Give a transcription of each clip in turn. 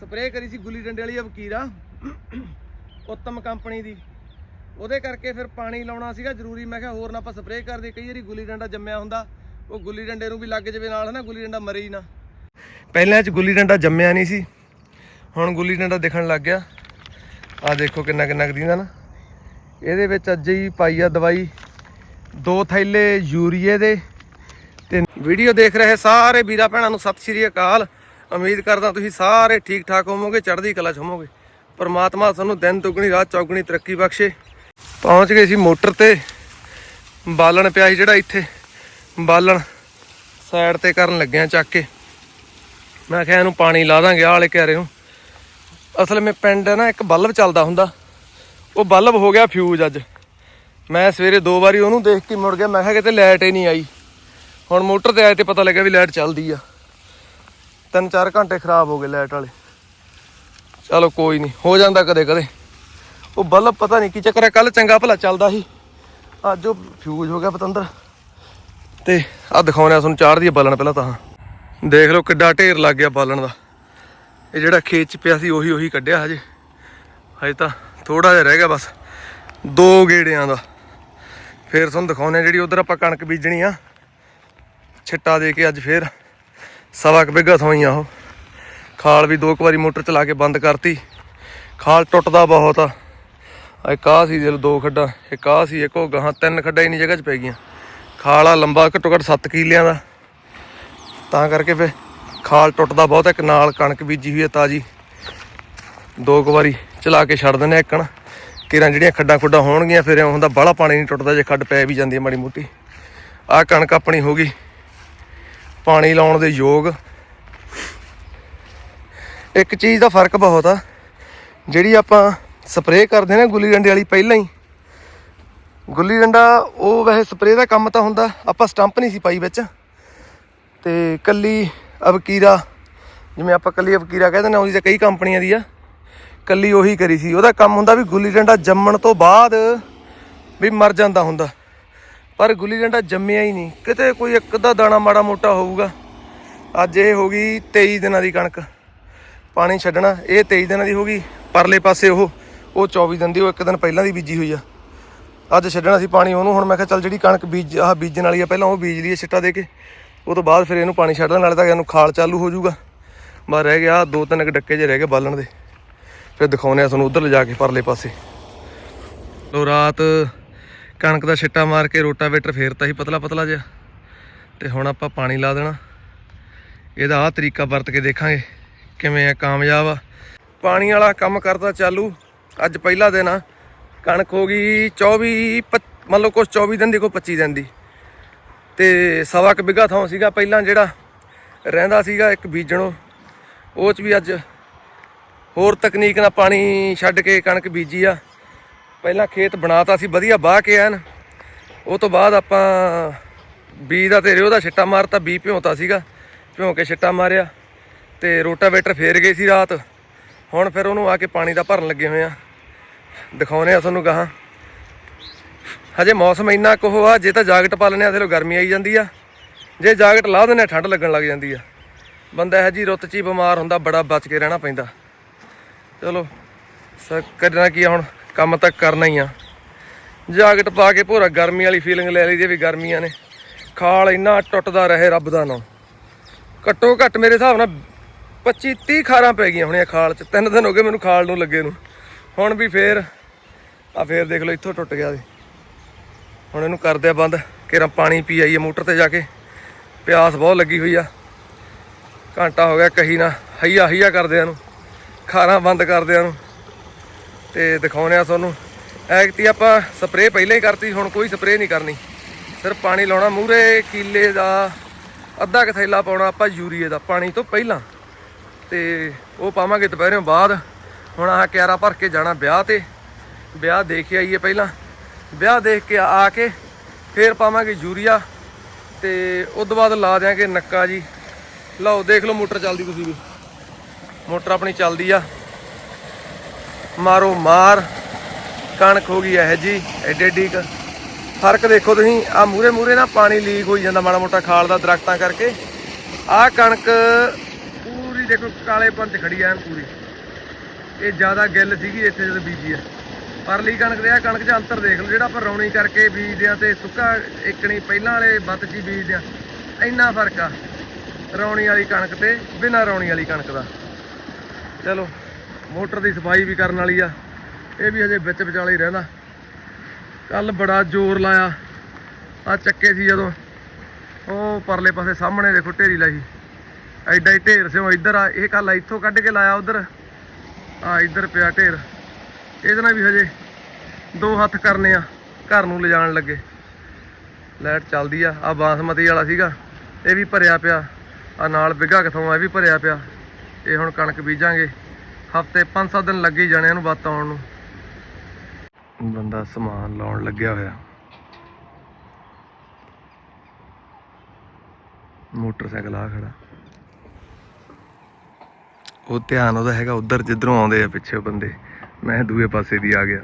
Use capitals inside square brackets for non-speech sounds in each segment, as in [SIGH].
Spray ਕਰੀ ਸੀ ਗੁੱਲੀ ਡੰਡੇ ਵਾਲੀ ਵਕੀਰਾ ਉੱਤਮ ਕੰਪਨੀ ਦੀ। ਉਹਦੇ ਕਰਕੇ ਫਿਰ ਪਾਣੀ ਲਾਉਣਾ ਸੀਗਾ ਜ਼ਰੂਰੀ। ਮੈਂ ਕਿਹਾ ਹੋਰ ਨਾ ਆਪਾਂ ਸਪਰੇਅ ਕਰਦੇ। ਕਈ ਵਾਰੀ ਗੁੱਲੀ ਡੰਡਾ ਜੰਮਿਆ ਹੁੰਦਾ। ਉਹ ਗੁੱਲੀ ਡੰਡੇ ਨੂੰ ਵੀ ਲੱਗ ਜਾਵੇ ਨਾਲ, ਹਨਾ? ਗੁੱਲੀ ਡੰਡਾ ਮਰੇ ਹੀ ਨਾ। ਪਹਿਲਾਂ ਚ ਗੁੱਲੀ ਡੰਡਾ ਜੰਮਿਆ ਨਹੀਂ ਸੀ। ਹੁਣ ਗੁੱਲੀ ਡੰਡਾ ਦਿਖਣ ਲੱਗ ਗਿਆ। ਆ ਦੇਖੋ ਕਿੰਨਾ ਕਿੰਨਾ ਕੁ ਦਿੰਦਾ ਨਾ। ਇਹਦੇ ਵਿੱਚ ਅੱਜ ਹੀ ਪਾਈ ਆ ਦਵਾਈ। ਦੋ ਥੈਲੇ ਯੂਰੀਏ ਦੇ। ਤੇ ਵੀਡੀਓ ਦੇਖ ਰਹੇ ਸਾਰੇ ਵੀਰਾਂ ਭੈਣਾਂ ਨੂੰ ਸਤਿ ਸ਼੍ਰੀ ਅਕਾਲ। ਉਮੀਦ ਕਰਦਾ ਤੁਸੀਂ ਸਾਰੇ ਠੀਕ ਠਾਕ ਹੋਵੋਗੇ, ਚੜ੍ਹਦੀ ਕਲਾ 'ਚ ਹੋਵੋਗੇ। ਪਰਮਾਤਮਾ ਤੁਹਾਨੂੰ ਦਿਨ ਦੁਗਣੀ, ਰਾਤ ਚੌਗਣੀ ਤਰੱਕੀ ਬਖਸ਼ੇ। ਪਹੁੰਚ ਗਏ ਸੀ ਮੋਟਰ ਤੇ। ਬਾਲਣ ਪਿਆ ਸੀ ਜਿਹੜਾ ਇੱਥੇ। ਬਾਲਣ ਸਾਈਡ ਤੇ ਕਰਨ ਲੱਗਿਆ ਚੱਕ ਕੇ। ਮੈਂ ਕਿਹਾ ਇਹਨੂੰ ਪਾਣੀ ਲਾ ਦਾਂਗੇ, ਆਹ ਵਾਲੇ ਘਰੇ ਨੂੰ। ਅਸਲ ਵਿੱਚ ਪਿੰਡ ਨਾ ਇੱਕ ਬਲਬ ਚੱਲਦਾ ਹੁੰਦਾ। ਉਹ ਬਲਬ ਹੋ ਗਿਆ ਫਿਊਜ਼ ਅੱਜ। ਮੈਂ ਸਵੇਰੇ ਦੋ ਵਾਰੀ ਉਹਨੂੰ ਦੇਖ ਕੇ ਮੁੜ ਗਿਆ। ਮੈਂ ਕਿਹਾ ਕਿਤੇ ਲਾਈਟ ਹੀ ਨਹੀਂ ਆਈ। ਹੁਣ ਮੋਟਰ ਤੇ ਆਏ ਤੇ ਪਤਾ ਲੱਗਾ ਵੀ ਲਾਈਟ ਚੱਲਦੀ ਆ। ਤਿੰਨ ਚਾਰ ਘੰਟੇ ਖਰਾਬ ਹੋ ਗਏ ਲਾਈਟ ਵਾਲੇ। ਚਲੋ ਕੋਈ ਨਹੀਂ, ਹੋ ਜਾਂਦਾ ਕਦੇ ਕਦੇ। ਉਹ ਬਲਬ ਪਤਾ ਨਹੀਂ ਕੀ ਚੱਕਰ ਹੈ ਕੱਲ ਚੰਗਾ ਭਲਾ ਚੱਲਦਾ ਸੀ। ਅੱਜ ਉਹ ਫਿਊਜ਼ ਹੋ ਗਿਆ ਪਤੰਦਰ। ਤੇ ਆ ਦਿਖਾਉਣੇ ਆ ਤੁਹਾਨੂੰ ਚਾੜ ਦੀ ਬਾਲਣ ਪਹਿਲਾਂ ਤਾਂ। ਦੇਖ ਲਓ ਕਿੱਡਾ ਢੇਰ ਲੱਗ ਗਿਆ ਬਾਲਣ ਦਾ। ਇਹ ਜਿਹੜਾ ਖੇਤ ਚ ਪਿਆ ਸੀ, ਉਹੀ ਉਹੀ ਕੱਢਿਆ ਹਜੇ। ਹਜੇ ਤਾਂ ਥੋੜਾ ਜਿਹਾ ਰਹਿ ਗਿਆ ਬਸ, ਦੋ ਗੇੜਿਆਂ ਦਾ। ਫੇਰ ਤੁਹਾਨੂੰ ਦਿਖਾਉਣੇ ਆ ਜਿਹੜੀ ਉਧਰ ਆਪਾਂ ਕਣਕ ਬੀਜਣੀ ਆ। ਛਿੱਟਾ ਦੇ ਕੇ ਅੱਜ ਫੇਰ। ਸਵਾ ਕੁ ਬਿੱਘਾ ਥੋਈਆਂ ਉਹ। ਖਾਲ ਵੀ ਦੋ ਕੁ ਵਾਰੀ ਮੋਟਰ ਚਲਾ ਕੇ ਬੰਦ ਕਰਤੀ। ਖਾਲ ਟੁੱਟਦਾ ਬਹੁਤ ਆ। ਇੱਕ ਆਹ ਸੀ ਜਦੋਂ ਦੋ ਖੱਡਾਂ, ਇੱਕ ਆਹ ਸੀ ਇੱਕ ਉਹ ਗਾਹਾਂ ਤਿੰਨ ਖੱਡਾਂ ਇੰਨੀ ਜਗ੍ਹਾ 'ਚ ਪੈ ਗਈਆਂ। ਖਾਲ ਆ ਲੰਬਾ ਘੱਟੋ ਘੱਟ 7 ਕਿਲਿਆਂ ਦਾ। ਤਾਂ ਕਰਕੇ ਫੇ ਖਾਲ ਟੁੱਟਦਾ ਬਹੁਤ ਇੱਕ ਨਾਲ ਕਣਕ ਬੀਜੀ ਹੋਈ ਹੈ ਤਾਜੀ। ਦੋ ਕੁ ਵਾਰੀ ਚਲਾ ਕੇ ਛੱਡ ਦਿੰਦੇ ਆ ਇੱਕਣ ਕਿਰਾਂ ਜਿਹੜੀਆਂ ਖੱਡਾਂ ਖੁੱਡਾਂ ਹੋਣਗੀਆਂ, ਫਿਰ ਹੁੰਦਾ ਬਾਹਲਾ ਪਾਣੀ ਨਹੀਂ ਟੁੱਟਦਾ, ਜੇ ਖੱਡ ਪੈ ਵੀ ਜਾਂਦੀ ਹੈ ਮਾੜੀ ਮੋਟੀ। ਆਹ ਕਣਕ ਆਪਣੀ ਹੋ ਗਈ। ਪਾਣੀ ਲਾਉਣ ਦੇ ਯੋਗ। ਇੱਕ ਚੀਜ਼ ਦਾ ਫ਼ਰਕ ਬਹੁਤ ਆ, ਜਿਹੜੀ ਆਪਾਂ ਸਪਰੇਅ ਕਰਦੇ ਨੇ ਗੁੱਲੀ ਡੰਡੇ ਵਾਲੀ ਪਹਿਲਾਂ ਹੀ। ਗੁੱਲੀ ਡੰਡਾ, ਉਹ ਵੈਸੇ ਸਪਰੇਅ ਦਾ ਕੰਮ ਤਾਂ ਹੁੰਦਾ, ਆਪਾਂ ਸਟੰਪ ਨਹੀਂ ਸੀ ਪਾਈ ਵਿੱਚ। ਤੇ ਕੱਲੀ ਅਬਕੀਰਾ ਜਿਵੇਂ ਆਪਾਂ ਕੱਲੀ ਅਵਕੀਰਾ ਕਹਿੰਦੇ ਨੇ ਉਹਦੀ ਤਾਂ ਕਈ ਕੰਪਨੀਆਂ ਦੀ ਆ। ਕੱਲੀ ਉਹੀ ਕਰੀ ਸੀ। ਉਹਦਾ ਕੰਮ ਹੁੰਦਾ ਵੀ ਗੁੱਲੀ ਡੰਡਾ ਜੰਮਣ ਤੋਂ ਬਾਅਦ ਵੀ ਮਰ ਜਾਂਦਾ ਹੁੰਦਾ। ਪਰ ਗੁੱਲੀ ਡੰਡਾ ਜੰਮਿਆ ਹੀ ਨਹੀਂ। ਕਿਤੇ ਕੋਈ ਇੱਕ ਅੱਧਾ ਦਾਣਾ ਮਾੜਾ ਮੋਟਾ ਹੋਊਗਾ। ਅੱਜ ਇਹ ਹੋ ਗਈ 23 ਦਿਨਾਂ ਦੀ ਕਣਕ। ਪਾਣੀ ਛੱਡਣਾ, ਇਹ 23 ਦਿਨਾਂ ਦੀ ਹੋ ਗਈ। ਪਰਲੇ ਪਾਸੇ ਉਹ ਉਹ 24 ਦਿਨ ਦੀ, ਉਹ ਇੱਕ ਦਿਨ ਪਹਿਲਾਂ ਦੀ ਬੀਜੀ ਹੋਈ ਆ। ਅੱਜ ਛੱਡਣਾ ਸੀ ਪਾਣੀ ਉਹਨੂੰ, ਹੁਣ ਮੈਂ ਕਿਹਾ ਚੱਲ ਜਿਹੜੀ ਕਣਕ ਬੀਜ, ਆਹ ਬੀਜਣ ਵਾਲੀ ਆ, ਪਹਿਲਾਂ ਉਹ ਬੀਜ ਲਈਏ ਛਿੱਟਾ ਦੇ ਕੇ। ਉਹ ਤੋਂ ਬਾਅਦ ਫਿਰ ਇਹਨੂੰ ਪਾਣੀ ਛੱਡ ਲੈਣ ਨਾਲੇ ਤਾਂ ਇਹਨੂੰ ਖਾਲ ਚਾਲੂ ਹੋ ਜਾਊਗਾ। ਬਸ ਰਹਿ ਗਿਆ ਦੋ ਤਿੰਨ ਕੁ ਡੱਕੇ ਜੇ ਰਹਿ ਗਏ ਬਾਲਣ ਦੇ। ਫਿਰ ਦਿਖਾਉਨੇ ਆ ਤੁਹਾਨੂੰ ਉਧਰ ਲਿਜਾ ਕੇ ਪਰਲੇ ਪਾਸੇ। ਲੋ ਰਾਤ ਕਣਕ ਦਾ ਛਿੱਟਾ ਮਾਰ ਕੇ ਰੋਟਾਵੇਟਰ ਫੇਰਤਾ ਸੀ ਪਤਲਾ ਪਤਲਾ ਜਿਹਾ। ਤੇ ਹੁਣ ਆਪਾਂ ਪਾਣੀ ਲਾ ਦੇਣਾ। ਇਹਦਾ ਆਹ ਤਰੀਕਾ ਵਰਤ ਕੇ ਦੇਖਾਂਗੇ ਕਿਵੇਂ ਆ, ਕਾਮਯਾਬ ਆ। ਪਾਣੀ ਵਾਲਾ ਕੰਮ ਕਰਦਾ ਚਾਲੂ। ਅੱਜ ਪਹਿਲਾ ਦਿਨ ਆ। ਕਣਕ ਹੋ ਗਈ 24 ਪੱਚ- ਮੰਨ ਲਓ ਕੁਛ 24 ਦਿਨ ਦੀ, ਕੋਈ 25 ਦਿਨ ਦੀ। ਤੇ ਸਵਾ ਕੁ ਬਿੱਘਾ ਥਾਂ ਸੀਗਾ ਪਹਿਲਾਂ ਜਿਹੜਾ। ਰਹਿੰਦਾ ਸੀਗਾ ਇੱਕ ਬੀਜਣੋ। ਉਹ ਚ ਵੀ ਅੱਜ ਹੋਰ ਤਕਨੀਕ ਨਾਲ ਪਾਣੀ ਛੱਡ ਕੇ ਕਣਕ ਬੀਜੀ ਆ। ਪਹਿਲਾਂ ਖੇਤ ਬਣਾਤਾ ਸੀ, ਵਧੀਆ ਬਾਹ ਕੇ ਐਨ ਉਹ ਤੋਂ ਬਾਅਦ ਆਪਾਂ ਬੀ ਦਾ ਤੇ ਰਿਓ ਦਾ ਛਿੱਟਾ ਮਾਰਤਾ, ਬੀ ਭਿਉਂਤਾ ਸੀਗਾ, ਭਿਉਂ ਕੇ ਛਿੱਟਾ ਮਾਰਿਆ ਤੇ ਰੋਟਾਵੇਟਰ ਫੇਰ ਗਏ ਸੀ ਰਾਤ। ਹੁਣ ਫਿਰ ਉਹਨੂੰ ਆ ਕੇ ਪਾਣੀ ਦਾ ਭਰਨ ਲੱਗੇ ਹੋਏ ਆ। ਦਿਖਾਉਨੇ ਆ ਤੁਹਾਨੂੰ ਗਾਹਾਂ। ਹਜੇ ਮੌਸਮ ਇੰਨਾ ਕੁ ਆ, ਜੇ ਤਾਂ ਜਾਕਟ ਪਾ ਲੈਣੇ ਆ, ਤੇ ਲੋ ਗਰਮੀ ਆਈ ਜਾਂਦੀ ਆ। ਜੇ ਜਾਕਟ ਲਾ ਦਿੰਦੇ ਆ, ਠੰਡ ਲੱਗਣ ਲੱਗ ਜਾਂਦੀ ਆ। ਬੰਦਾ ਇਹ ਜੀ ਰੁੱਤ 'ਚ ਹੀ ਬਿਮਾਰ ਹੁੰਦਾ, ਬੜਾ ਬਚ ਕੇ ਰਹਿਣਾ ਪੈਂਦਾ। ਚਲੋ ਸ ਕਰਨਾ ਕੀ ਆ ਹੁਣ? ਕੰਮ ਤਾਂ ਕਰਨਾ ਹੀ ਆ। ਜਾਕਟ ਪਾ ਕੇ ਭੋਰਾ ਗਰਮੀ ਵਾਲੀ ਫੀਲਿੰਗ ਲੈ ਲਈ ਜੇ ਵੀ ਗਰਮੀਆਂ ਨੇ। ਖਾਲ ਇੰਨਾ ਟੁੱਟਦਾ ਰਹੇ ਰੱਬ ਦਾ ਨਾਮ। ਘੱਟੋ ਘੱਟ ਮੇਰੇ ਹਿਸਾਬ ਨਾਲ 25 30 ਖਾਰਾਂ ਪੈ ਗਈਆਂ ਹੋਣੀਆਂ ਖਾਲ 'ਚ। ਤਿੰਨ ਦਿਨ ਹੋ ਗਏ ਮੈਨੂੰ ਖਾਲ ਨੂੰ ਲੱਗੇ ਨੂੰ। ਹੁਣ ਵੀ ਫੇਰ ਆ ਫੇਰ ਦੇਖ ਲਓ ਇੱਥੋਂ ਟੁੱਟ ਗਿਆ ਜੀ। ਹੁਣ ਇਹਨੂੰ ਕਰਦੇ ਆ ਬੰਦ, ਕਿਰਾਂ ਪਾਣੀ ਪੀ ਆਈਏ ਮੋਟਰ ਤੇ ਜਾ ਕੇ। ਪਿਆਸ ਬਹੁਤ ਲੱਗੀ ਹੋਈ ਆ। ਘੰਟਾ ਹੋ ਗਿਆ ਕਹੀ ਨਾ ਹਈਆ ਹਈਆ ਕਰਦੇ ਨੂੰ। ਖਾਰਾਂ ਬੰਦ ਕਰਦੇ ਨੂੰ। ਤੇ ਦਿਖਾਉਨੇ ਆ ਤੁਹਾਨੂੰ। ਐਕਤੀ ਆਪਾਂ ਸਪਰੇਅ ਪਹਿਲਾਂ ਹੀ ਕਰਤੀ, ਹੁਣ ਕੋਈ ਸਪਰੇਅ ਨਹੀਂ ਕਰਨੀ। ਸਿਰਫ ਪਾਣੀ ਲਾਉਣਾ ਮੂਰੇ ਕੀਲੇ ਦਾ ਅੱਧਾ ਕੁ ਥੈਲਾ ਪਾਉਣਾ ਆਪਾਂ ਯੂਰੀਏ ਦਾ, ਪਾਣੀ ਤੋਂ ਪਹਿਲਾਂ। ਤੇ ਉਹ ਪਾਵਾਂਗੇ ਦੁਪਹਿਰੋਂ ਬਾਅਦ। ਹੁਣ ਆਹ ਕਿਆਰਾ ਭਰ ਕੇ ਜਾਣਾ ਵਿਆਹ ਤੇ। ਵਿਆਹ ਦੇਖ ਕੇ ਆਈਏ ਪਹਿਲਾਂ। ਵਿਆਹ ਦੇਖ ਕੇ ਆ ਕੇ ਫੇਰ ਪਾਵਾਂਗੇ ਯੂਰੀਆ। ਤੇ ਉਸ ਤੋਂ ਬਾਅਦ ਲਾ ਦਿਆਂਗੇ ਨੱਕਾ ਜੀ। ਲਓ, ਦੇਖ ਲਓ ਮੋਟਰ ਚੱਲਦੀ ਤੁਸੀਂ ਵੀ। ਮੋਟਰ ਆਪਣੀ ਚੱਲਦੀ ਆ। ਮਾਰੋ ਮਾਰ। ਕਣਕ ਹੋ ਗਈ ਇਹ ਜੀ, ਐਡੇ ਐਡੀ ਫ਼ਰਕ ਦੇਖੋ ਤੁਸੀਂ ਆ ਮੂਰੇ ਮੂਰੇ ਨਾ ਪਾਣੀ ਲੀਕ ਹੋਈ ਜਾਂਦਾ ਮਾੜਾ ਮੋਟਾ ਖਾਲ ਦਾ ਦਰਖਤਾਂ ਕਰਕੇ। ਆਹ ਕਣਕ ਪੂਰੀ ਦੇਖੋ, ਕਾਲੇ ਪੰਚ ਖੜੀ ਐਨ ਪੂਰੀ। ਇਹ ਜ਼ਿਆਦਾ ਗਿੱਲ ਸੀਗੀ ਇੱਥੇ ਜਦੋਂ ਬੀਜੀ ਆ। ਪਰਲੀ ਕਣਕ ਦੇ ਆ, ਕਣਕ 'ਚ ਅੰਤਰ ਦੇਖ ਲਓ, ਜਿਹੜਾ ਆਪਾਂ ਰੌਣੀ ਕਰਕੇ ਬੀਜਦੇ ਆ ਤੇ ਸੁੱਕਾ ਇੱਕਣੀ ਪਹਿਲਾਂ ਵਾਲੇ ਬੱਤ 'ਚ ਹੀ ਬੀਜਦੇ ਆ। ਇੰਨਾ ਫ਼ਰਕ ਆ ਰੌਣੀ ਵਾਲੀ ਕਣਕ ਤੇ, ਬਿਨਾਂ ਰੌਣੀ ਵਾਲੀ ਕਣਕ ਦਾ। ਚਲੋ। ਮੋਟਰ ਦੀ ਸਫ਼ਾਈ ਵੀ ਕਰਨ ਵਾਲੀ ਆ। ਇਹ ਵੀ ਹਜੇ ਵਿੱਚ ਵਿਚਾਲੇ ਹੀ ਰਹਿੰਦਾ ਕੱਲ ਬੜਾ ਜ਼ੋਰ ਲਾਇਆ। ਆ ਚੱਕੇ ਸੀ ਜਦੋਂ। ਉਹ ਪਰਲੇ ਪਾਸੇ ਸਾਹਮਣੇ ਦੇਖੋ ਢੇਰੀ ਲਾਈ। ਐਡਾ ਹੀ ਢੇਰ ਸਿਓ ਇੱਧਰ ਆ। ਇਹ ਕੱਲ ਇੱਥੋਂ ਕੱਢ ਕੇ ਲਾਇਆ ਉਧਰ। ਆ ਇੱਧਰ ਪਿਆ ਢੇਰ। ਇਹਦੇ ਨਾਲ ਵੀ ਹਜੇ ਦੋ ਹੱਥ ਕਰਨੇ ਆ। ਘਰ ਨੂੰ ਲਿਜਾਣ ਲੱਗੇ। ਲਾਈਟ ਚੱਲਦੀ ਆ। ਆ ਬਾਸਮਤੀ ਵਾਲਾ ਸੀਗਾ। ਇਹ ਵੀ ਭਰਿਆ ਪਿਆ। ਆ ਨਾਲ ਬਿੱਗਾ ਕਿਥੋਂ ਆ? ਇਹ ਵੀ ਭਰਿਆ ਪਿਆ। ਇਹ ਹੁਣ ਕਣਕ ਬੀਜਾਂਗੇ। ਹਫ਼ਤੇ 5-7 ਦਿਨ ਲੱਗੇ ਜਾਣੇ ਇਹਨੂੰ ਬੱਤ ਆਉਣ ਨੂੰ। ਬੰਦਾ ਸਮਾਨ ਲਾਉਣ ਲੱਗਿਆ ਹੋਇਆ। ਮੋਟਰਸਾਈਕਲ ਆ ਖੜਾ। ਉਹ ਧਿਆਨ ਉਹਦਾ ਹੈਗਾ ਉਧਰ ਜਿੱਧਰੋਂ ਆਉਂਦੇ ਆ ਪਿੱਛੇ ਬੰਦੇ। ਮੈਂ ਦੂਏ ਪਾਸੇ ਦੀ ਆ ਗਿਆ।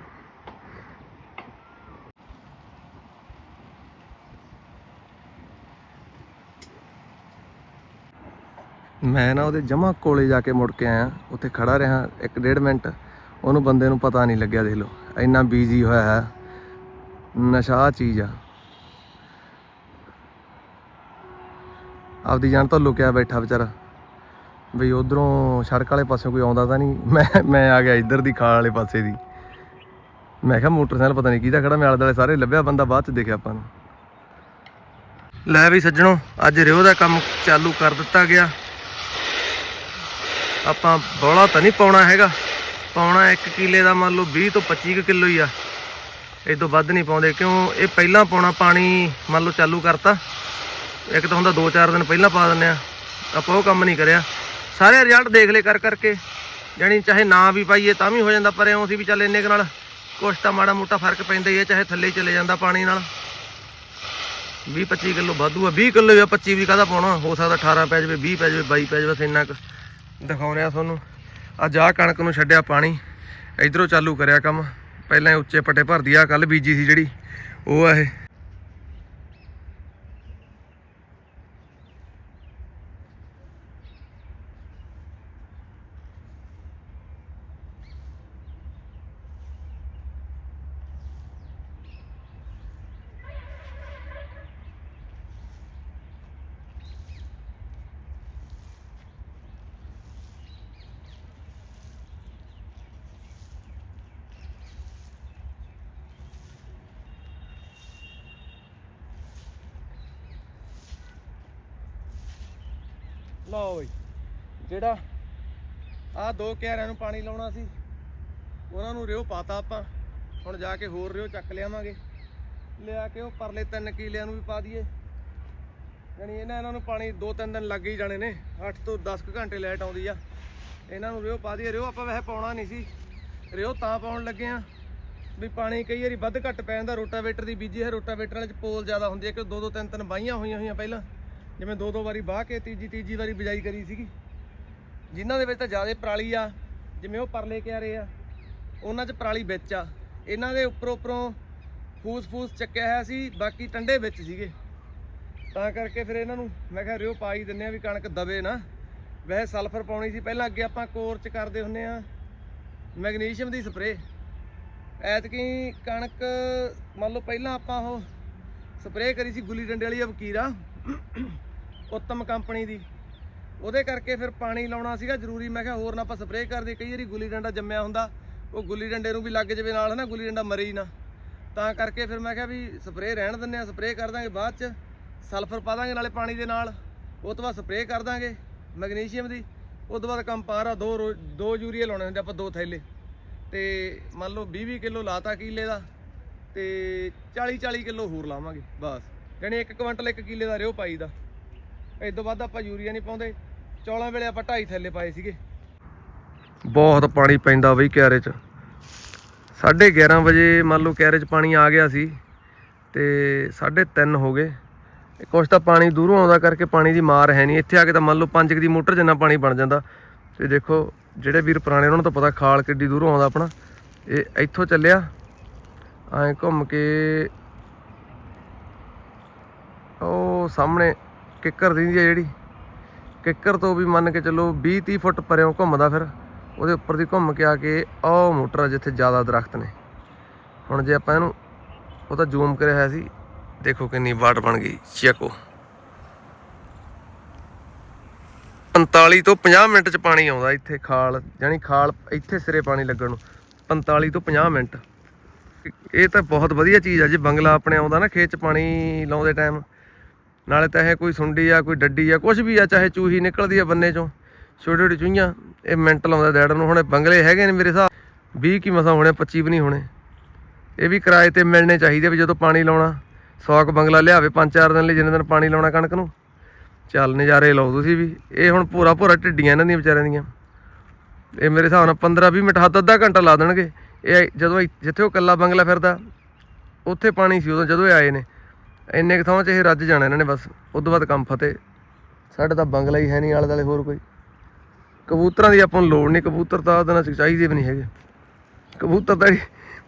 ਮੈਂ ਨਾ ਉਹਦੇ ਜਮਾ ਕੋਲੇ ਜਾ ਕੇ ਮੁੜ ਕੇ ਆਇਆ, ਉੱਥੇ ਖੜਾ ਰਿਹਾ ਇੱਕ ਡੇਢ ਮਿੰਟ, ਉਹਨੂੰ ਬੰਦੇ ਨੂੰ ਪਤਾ ਨਹੀਂ ਲੱਗਿਆ ਦੇਖ ਲਓ, ਇੰਨਾ ਬੀਜ਼ੀ ਹੋਇਆ ਹੈ, ਨਸ਼ਾ ਚੀਜ਼ ਆ। ਆਪਦੀ ਜਾਨ ਤੋਂ ਲੁਕਿਆ ਬੈਠਾ ਵਿਚਾਰਾ, ਬਈ ਉਧਰੋਂ ਸੜਕ ਵਾਲੇ ਪਾਸੇ ਕੋਈ ਆਉਂਦਾ ਤਾਂ ਨਹੀਂ, ਮੈਂ ਮੈਂ ਆ ਗਿਆ ਇੱਧਰ ਦੀ ਖਾਲ ਵਾਲੇ ਪਾਸੇ ਦੀ। ਮੈਂ ਕਿਹਾ ਮੋਟਰਸਾਈਕਲ ਪਤਾ ਨਹੀਂ ਕਿਹਦਾ ਖੜਾ ਮੈਂ ਆਲੇ ਦੁਆਲੇ ਸਾਰੇ ਲੱਭਿਆ ਬੰਦਾ, ਬਾਅਦ ਚ ਦੇਖਿਆ ਆਪਾਂ ਨੂੰ। ਲੈ ਵੀ ਸੱਜਣੋ, ਅੱਜ ਰਿਓ ਦਾ ਕੰਮ ਚਾਲੂ ਕਰ ਦਿੱਤਾ ਗਿਆ। ਆਪਾਂ ਬੋਲਾ ਤਾਂ ਨਹੀਂ ਪਾਉਣਾ ਹੈਗਾ। ਪਾਉਣਾ 1 ਕਿੱਲੇ ਦਾ ਮੰਨ ਲਓ 20 ਤੋਂ 25 ਕਿਲੋ ਹੀ ਆ। ਇਹ ਤੋਂ ਵੱਧ ਨਹੀਂ ਪਾਉਂਦੇ, ਕਿਉਂ ਇਹ ਪਹਿਲਾਂ ਪਾਉਣਾ ਪਾਣੀ ਮੰਨ ਲਓ ਚਾਲੂ ਕਰਤਾ। ਇੱਕ ਤਾਂ ਹੁੰਦਾ 2-4 ਦਿਨ ਪਹਿਲਾਂ ਪਾ ਦਿੰਦੇ ਆ ਆਪਾਂ ਉਹ ਕੰਮ ਨਹੀਂ ਕਰਿਆ। ਸਾਰੇ ਰਿਜ਼ਲਟ ਦੇਖ ਲੈ ਕਰ ਕਰਕੇ। ਜਾਣੀ ਚਾਹੇ ਨਾ ਵੀ ਪਾਈਏ ਤਾਂ ਵੀ ਹੋ ਜਾਂਦਾ, ਪਰ ਐਂ ਸੀ ਵੀ ਚੱਲ ਇੰਨੇ ਕੁ ਨਾਲ ਕੁਛ ਤਾਂ ਮਾੜਾ ਮੋਟਾ ਫ਼ਰਕ ਪੈਂਦਾ ਹੀ ਹੈ ਚਾਹੇ ਥੱਲੇ ਚਲੇ ਜਾਂਦਾ ਪਾਣੀ ਨਾਲ। 20 25 ਕਿਲੋ ਵਾਧੂ ਆ। 20 ਕਿਲੋ ਜਾਂ 25 ਵੀ ਕਾਹਦਾ ਪਾਉਣਾ? ਹੋ ਸਕਦਾ 18 ਪੈ ਜਾਵੇ 20 ਪੈ ਜਾਵੇ 22 ਪੈ ਜਾਵੇ, ਬਸ ਇੰਨਾ ਕੁ। ਦਿਖਾਉਣੇ ਆ ਤੁਹਾਨੂੰ। ਅੱਜ ਆ ਕਣਕ ਨੂੰ ਛੱਡਿਆ ਪਾਣੀ। ਇਧਰੋਂ ਚਾਲੂ ਕਰਿਆ ਕੰਮ। ਪਹਿਲਾਂ ਉੱਚੇ ਪੱਟੇ ਭਰਦੀ ਆ ਕੱਲ ਬੀਜੀ ਸੀ ਜਿਹੜੀ। ਉਹ ਆ ਇਹ। ਲਓ ਬਈ। ਜਿਹੜਾ ਆ ਦੋ ਕਿਆਰਿਆਂ ਨੂੰ ਪਾਣੀ ਲਾਉਣਾ ਸੀ, ਉਹਨਾਂ ਨੂੰ ਰਿਓ ਪਾਤਾ ਆਪਾਂ। ਹੁਣ ਜਾ ਕੇ ਹੋਰ ਰਿਓ ਚੱਕ ਲਿਆਵਾਂਗੇ। ਲਿਆ ਕੇ ਉਹ ਪਰਲੇ ਤਿੰਨ ਕਿਲਿਆਂ ਨੂੰ ਵੀ ਪਾ ਦਈਏ। ਯਾਨੀ ਇਹਨਾਂ ਇਹਨਾਂ ਨੂੰ ਪਾਣੀ ਦੋ ਤਿੰਨ ਦਿਨ ਲੱਗ ਹੀ ਜਾਣੇ ਨੇ। 8 ਤੋਂ 10 ਕੁ ਘੰਟੇ ਲਾਈਟ ਆਉਂਦੀ ਆ। ਇਹਨਾਂ ਨੂੰ ਰਿਓ ਪਾ ਦਈਏ। ਰਿਓ ਆਪਾਂ ਵੈਸੇ ਪਾਉਣਾ ਨਹੀਂ ਸੀ। ਰਿਓ ਤਾਂ ਪਾਉਣ ਲੱਗੇ ਆ। ਵੀ ਪਾਣੀ ਕਈ ਵਾਰੀ ਵੱਧ ਘੱਟ ਪੈ ਜਾਂਦਾ। ਰੋਟਾਵੇਟਰ ਦੀ ਬੀਜੀ ਹੈ। ਰੋਟਾਵੇਟਰ ਵਾਲੇ ਚ ਪੋਲ ਜ਼ਿਆਦਾ ਹੁੰਦੀ ਹੈ ਕਿ ਦੋ ਦੋ ਤਿੰਨ ਤਿੰਨ ਬਾਈਆਂ ਹੋਈਆਂ ਹੋਈਆਂ ਪਹਿਲਾਂ। ਜਿਵੇਂ ਦੋ ਦੋ ਵਾਰੀ ਬਾਹ ਕੇ ਤੀਜੀ ਤੀਜੀ ਵਾਰੀ ਬਿਜਾਈ ਕਰੀ ਸੀਗੀ। ਜਿਨ੍ਹਾਂ ਦੇ ਵਿੱਚ ਤਾਂ ਜ਼ਿਆਦਾ ਪਰਾਲੀ ਆ, ਜਿਵੇਂ ਉਹ ਪਰਲੇ ਕਿਆਰੇ ਆ, ਉਹਨਾਂ 'ਚ ਪਰਾਲੀ ਵਿੱਚ ਆ। ਇਹਨਾਂ ਦੇ ਉੱਪਰੋਂ ਉੱਪਰੋਂ ਫੂਸ ਫੂਸ ਚੱਕਿਆ ਹੋਇਆ ਸੀ, ਬਾਕੀ ਟੰਡੇ ਵਿੱਚ ਸੀਗੇ। ਤਾਂ ਕਰਕੇ ਫਿਰ ਇਹਨਾਂ ਨੂੰ ਮੈਂ ਕਿਹਾ ਰਿਓ ਪਾ ਹੀ ਦਿੰਨੇ ਆ ਵੀ ਕਣਕ ਦਵੇ ਨਾ। ਵੈਸੇ ਸਲਫਰ ਪਾਉਣੀ ਸੀ, ਪਹਿਲਾਂ ਅੱਗੇ ਆਪਾਂ ਕੋਰ ਚ ਕਰਦੇ ਹੁੰਨੇ ਆ, ਮੈਗਨੀਸ਼ੀਅਮ ਦੀ ਸਪਰੇ ਐਤਕੀ ਕਣਕ, ਮੰਨ ਲਓ ਪਹਿਲਾਂ ਆਪਾਂ ਉਹ ਸਪਰੇਅ ਕਰੀ ਸੀ ਗੁੱਲੀ ਡੰਡੇ ਵਾਲੀ ਆ ਵਕੀਰਾ ਉੱਤਮ ਕੰਪਨੀ ਦੀ। ਉਹਦੇ ਕਰਕੇ ਫਿਰ ਪਾਣੀ ਲਾਉਣਾ ਸੀਗਾ ਜ਼ਰੂਰੀ। ਮੈਂ ਕਿਹਾ ਹੋਰ ਨਾ ਆਪਾਂ ਸਪਰੇਅ ਕਰਦੇ ਕਈ ਵਾਰੀ ਗੁੱਲੀ ਡੰਡਾ ਜੰਮਿਆ ਹੁੰਦਾ। ਉਹ ਗੁੱਲੀ ਡੰਡੇ ਨੂੰ ਵੀ ਲੱਗ ਜਵੇ ਨਾਲ, ਹਨਾ? ਗੁੱਲੀ ਡੰਡਾ ਮਰੇ ਹੀ ਨਾ। ਤਾਂ ਕਰਕੇ ਫਿਰ ਮੈਂ ਕਿਹਾ ਵੀ ਸਪਰੇਅ ਰਹਿਣ ਦਿੰਨੇ ਆ ਸਪਰੇਅ ਕਰ ਦਾਂਗੇ ਬਾਅਦ ਚ। ਸਲਫਰ ਪਾ ਦਾਂਗੇ ਨਾਲੇ ਪਾਣੀ ਦੇ ਨਾਲ। ਉਹ ਤੋਂ ਬਾਅਦ ਸਪਰੇਅ ਕਰ ਦਾਂਗੇ ਮੈਗਨੀਸ਼ੀਅਮ ਦੀ। ਉਸ ਤੋਂ ਬਾਅਦ ਕੰਪਾਰਾ ਦੋ ਰੋ- ਦੋ ਯੂਰੀਆ ਲਾਉਣੇ ਹੁੰਦੇ ਆਪਾਂ, ਦੋ ਥੈਲੇ। ਤੇ ਮੰਨ ਲਓ 20 20 ਕਿਲੋ ਲਾਤਾ ਕੀਲੇ ਦਾ। ਤੇ 40 40 ਕਿਲੋ ਹੋਰ ਲਾਵਾਂਗੇ, ਬਸ। ਯਾਨੀ 1 ਕੁਇੰਟਲ 1 ਕਿਲੇ ਦਾ ਰਿਓ ਪਾਈ ਦਾ। ਇਸ ਤੋਂ ਵੱਧ ਆਪਾਂ ਯੂਰੀਆ ਨਹੀਂ ਪਾਉਂਦੇ। ਚੌਲਾਂ ਵੇਲੇ ਆਪਾਂ 2.5 ਥੈਲੇ ਪਾਏ ਸੀਗੇ। ਬਹੁਤ ਪਾਣੀ ਪੈਂਦਾ ਬਈ ਕਿਆਰੇ 'ਚ। 11:30 ਵਜੇ ਮੰਨ ਲਓ ਕਿਆਰੇ 'ਚ ਪਾਣੀ ਆ ਗਿਆ ਸੀ ਤੇ 3:30 ਹੋ ਗਏ। ਕੁਛ ਤਾਂ ਪਾਣੀ ਦੂਰੋਂ ਆਉਂਦਾ ਕਰਕੇ ਪਾਣੀ ਦੀ ਮਾਰ ਹੈ ਨਹੀਂ। ਇੱਥੇ ਆ ਕੇ ਤਾਂ ਮੰਨ ਲਓ 5 ਦੀ ਮੋਟਰ ਜਿੰਨਾ ਪਾਣੀ ਬਣ ਜਾਂਦਾ। ਤੇ ਦੇਖੋ ਜਿਹੜੇ ਵੀਰ ਪੁਰਾਣੇ ਉਹਨਾਂ ਨੂੰ ਤਾਂ ਪਤਾ ਖਾਲ ਕਿੱਡੀ ਦੂਰੋਂ ਆਉਂਦਾ ਆਪਣਾ। ਇਹ ਇੱਥੋਂ ਚੱਲਿਆ। ਐਂ ਘੁੰਮ ਕੇ ਉਹ ਸਾਹਮਣੇ ਕਿੱਕਰ ਦੀ ਹੈ ਜਿਹੜੀ। ਕਿੱਕਰ ਤੋਂ ਵੀ ਮੰਨ ਕੇ ਚੱਲੋ 20 30 ਫੁੱਟ ਪਰਿਓਂ ਘੁੰਮਦਾ ਫਿਰ। ਉਹਦੇ ਉੱਪਰ ਦੀ ਘੁੰਮ ਕੇ ਆ ਕੇ ਉਹ ਮੋਟਰ ਆ ਜਿੱਥੇ ਜ਼ਿਆਦਾ ਦਰਖਤ ਨੇ। ਹੁਣ ਜੇ ਆਪਾਂ ਇਹਨੂੰ, ਉਹ ਤਾਂ ਜ਼ੂਮ ਕਰਿਆ ਹੋਇਆ ਸੀ। ਦੇਖੋ ਕਿੰਨੀ ਵਾਟ ਬਣ ਗਈ, ਚੈੱਕੋ। 45 ਤੋਂ 50 ਮਿੰਟ ਚ ਪਾਣੀ ਆਉਂਦਾ ਇੱਥੇ ਖਾਲ ਯਾਨੀ ਖਾਲ ਇੱਥੇ ਸਿਰੇ ਪਾਣੀ ਲੱਗਣ ਨੂੰ। 45 ਤੋਂ 50 ਮਿੰਟ। ਇਹ ਤਾਂ ਬਹੁਤ ਵਧੀਆ ਚੀਜ਼ ਆ, ਜੇ ਬੰਗਲਾ ਆਪਣੇ ਆਉਂਦਾ ਨਾ ਖੇਤ ਚ ਪਾਣੀ ਲਾਉਂਦੇ ਟਾਈਮ ਨਾਲੇ ਤਾਂ ਇਹ ਕੋਈ ਸੁੰਡੀ ਆ, ਕੋਈ ਡੱਡੀ ਆ ਕੁਝ ਵੀ ਆ, ਚਾਹੇ ਚੂਹੀ ਨਿਕਲਦੀ ਆ ਬੰਨੇ ਚੋਂ। ਛੋਟੇ ਛੋਟੇ ਚੂਹੀਆਂ, ਇਹ ਮਿੰਟ ਲਾਉਂਦਾ ਡੈਡ ਨੂੰ। ਹੁਣ ਇਹ ਬੰਗਲੇ ਹੈਗੇ ਨੇ ਮੇਰੇ ਹਿਸਾਬ। 20 ਕੀ ਮਸਾ ਹੋਣੇ 25 ਵੀ ਨਹੀਂ ਹੋਣੇ। ਇਹ ਵੀ ਕਿਰਾਏ ਤੇ ਮਿਲਣੇ ਚਾਹੀਦੇ ਵੀ ਜਦੋਂ ਪਾਣੀ ਲਾਉਣਾ। ਸੌਕ ਬੰਗਲਾ ਲਿਆਵੇ, ਪੰਜ ਚਾਰ ਦਿਨ ਲਈ ਜਿੰਨੇ ਦਿਨ ਪਾਣੀ ਲਾਉਣਾ ਕਣਕ ਨੂੰ। ਚੱਲ ਨਜ਼ਾਰੇ ਲਓ ਤੁਸੀਂ ਵੀ। ਇਹ ਹੁਣ ਪੂਰਾ ਪੂਰਾ ਢਿੱਡੀਆਂ ਇਹਨਾਂ ਦੀਆਂ ਵਿਚਾਰਿਆਂ ਦੀਆਂ। ਇਹ ਮੇਰੇ ਹਿਸਾਬ ਨਾਲ 15 20 ਮਿੰਟ ਹੱਦ ਅੱਧਾ ਘੰਟਾ ਲਾ ਦੇਣਗੇ। ਇਹ ਜਦੋਂ ਇ- ਜਿੱਥੇ ਉਹ ਕੱਲਾ ਬੰਗਲਾ ਫਿਰਦਾ, ਉੱਥੇ ਪਾਣੀ ਸੀ ਉਦੋਂ ਜਦੋਂ ਇਹ ਆਏ ਨੇ। ਇੰਨੇ ਕੁ ਥਾਵਾਂ 'ਚ ਇਹ ਰੱਜ ਜਾਣਾ ਇਹਨਾਂ ਨੇ ਬਸ ਉਦੋਂ ਬਾਅਦ ਕੰਮ ਫਤਿਹ। ਸਾਡੇ ਤਾਂ ਬੰਗਲਾ ਹੀ ਹੈ ਨਹੀਂ, ਆਲੇ ਦੁਆਲੇ ਹੋਰ ਕੋਈ। ਕਬੂਤਰਾਂ ਦੀ ਆਪਾਂ ਨੂੰ ਲੋੜ ਨਹੀਂ, ਕਬੂਤਰ ਤਾਂ ਉਹਦੇ ਨਾਲ ਚਾਹੀਦੇ ਵੀ ਨਹੀਂ ਹੈਗੇ। ਕਬੂਤਰ ਤਾਂ